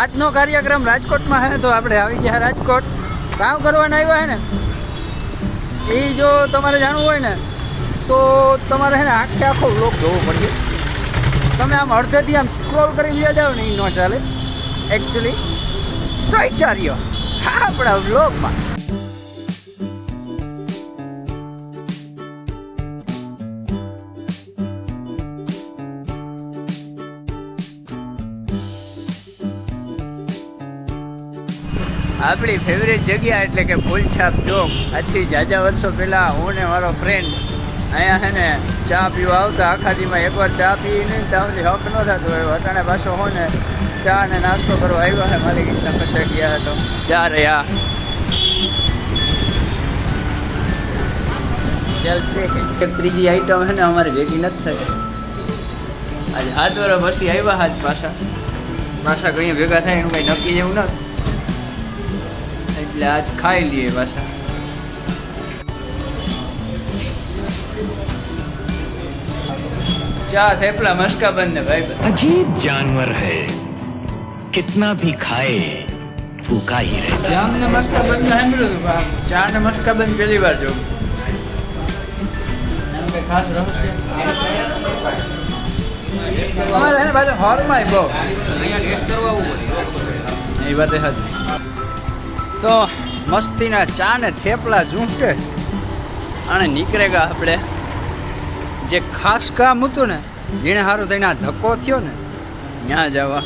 આજનો કાર્યક્રમ રાજકોટમાં હે, તો આપણે આવી ગયા રાજકોટ. કામ કરવાના આવ્યા હે ને? એ જો તમારે જાણવું હોય ને, તો તમારે હે ને આખે આખો બ્લોક જોવો પડશે. તમે આમ અડધેથી આમ સ્ક્રોલ કરી વ્યા જાઓ ને એ ન ચાલે. એકચ્યુઅલી સ્વૈચાર્ય હા, આપણા વ્લોગમાં આપણી ફેવરેટ જગ્યા એટલે કે ફૂલછાપ ચોક આજથી જાજા વર્ષો પહેલાં હું ને મારો ફ્રેન્ડ અહીંયા છે ને ચા પીવા આવતા આખા દીમાં એકવાર ચા પી નહીં ત્યાં સુધી હક ન થતો હોય. અટાણે પાછો હો ને ચા ને નાસ્તો કરવા આવ્યો છે મારી રીતના પચાસ ગયા હતો. જા રહ્યા ત્રીજી આઈટમ છે ને અમારી ભેગી નથી થઈ આજે હાથ વર્ષ પછી આવ્યા હાથ પાછા. પાછા કઈ ભેગા થાય એનું કંઈ નક્કી જેવું નથી. એટલે આજ ખાઈ લઈએ પાછા ચા થેપલા મસ્કા બંધ ભાઈ અજીબ જાનવર હે કિતના ભી ખાએ ભૂખા હી રહે જામ ને મસ્કા બંધ સાંભળ્યું હતું બાપ ચા ને મસ્કા બંધ પહેલી વાર જોયું ખાસ રહસ્ય અમારે એને પાછું હોલમાં બહુ અહીંયા ટેસ્ટ કરવા આવવું પડે એ વાત હતી તો મસ્તીના ચા ને થેપલા ઝૂંટે અને નીકળેગા આપણે. જે ખાસ કામ હતું ને, જેણે સારું થઈને આ ધક્કો થયો ને ત્યાં જવા.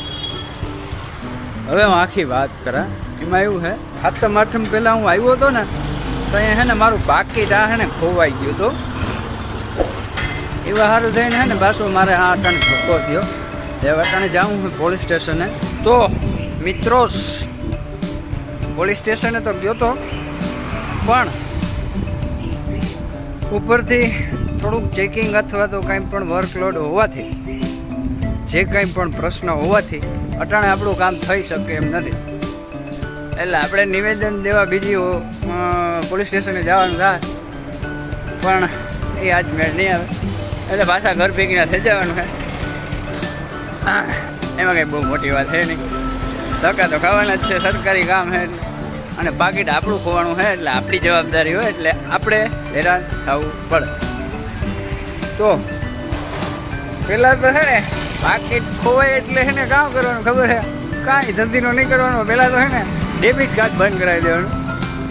હવે હું આખી વાત કરા. એમાં એવું છે સાતમ આઠમ પહેલાં હું આવ્યો હતો ને, તો અહીંયા હે ને મારું બાકી આ હે ને ખોવાઈ ગયું હતું. એવા સારું થઈને હે ને પાછું મારે આ અટાણે ધક્કો થયો. એ અટાણે જાઉં હું પોલીસ સ્ટેશને. તો, મિત્રો પોલીસ સ્ટેશને તો ગયો તો, પણ ઉપરથી થોડુંક ચેકિંગ અથવા તો કંઈ પણ વર્કલોડ હોવાથી, જે કંઈ પણ પ્રશ્ન હોવાથી અટાણે આપણું કામ થઈ શકે એમ નથી. એટલે આપણે નિવેદન દેવા બીજી પોલીસ સ્ટેશને જવાનું થાય, પણ એ આજ મેળ નહીં આવે. એટલે પાછા ઘર ભેગીના થઈ જવાનું એમાં કંઈ બહુ મોટી વાત છે નહીં. ધક્કા તો ખાવાના જ છે, સરકારી કામ છે અને પાકીટ આપણું ખોવાનું છે એટલે આપણી જવાબદારી હોય એટલે આપણે હેરાન થવું પડે. તો પહેલાં તો છે ને પાકીટ ખોવાય એટલે છે ને કામ કરવાનું ખબર છે? કાંઈ ધંધીનો નહીં કરવાનો પહેલાં તો છે ને ડેબિટ કાર્ડ બંધ કરાવી દેવાનું.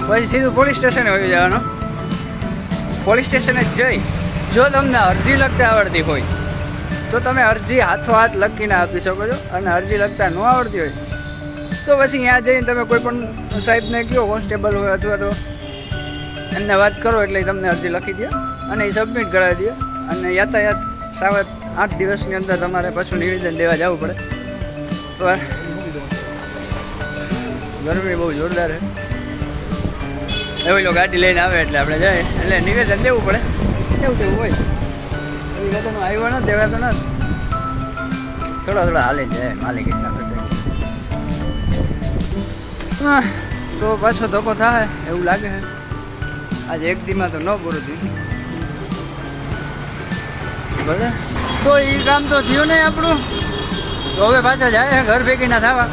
પછી સીધું પોલીસ સ્ટેશને આવી જવાનું. પોલીસ સ્ટેશને જઈ, જો તમને અરજી લગતા આવડતી હોય, તો તમે અરજી હાથો હાથ લખીને આપી શકો છો. અને અરજી લગતા ન આવડતી હોય તો પછી ત્યાં જઈને તમે કોઈ પણ સાહેબને કહો, કોન્સ્ટેબલ હોય અથવા તો એમને વાત કરો એટલે તમને અરજી લખી દે અને એ સબમિટ કરાવી દે. અને યાતાયાત સાવ આઠ દિવસની અંદર તમારે પાછું નિવેદન દેવા જવું પડે. પણ ગરમી બહુ જોરદાર છે. એવી લોકો ગાડી લઈને આવે એટલે આપણે જાય. એટલે નિવેદન દેવું પડે. એવું તેવું હોય. એવી વેતન આવ્યો નથી દેવાતો ન થોડા થોડા હાલે જાય માલિક એટલા તો પાછો ધોકો થાય, એવું લાગે છે. આજે એક દીમાં તો ન પૂરું થયું. ભલે તો એ કામ તો થયું નહીં આપણું. તો હવે પાછા જાય ઘર ભેગી ના થવા.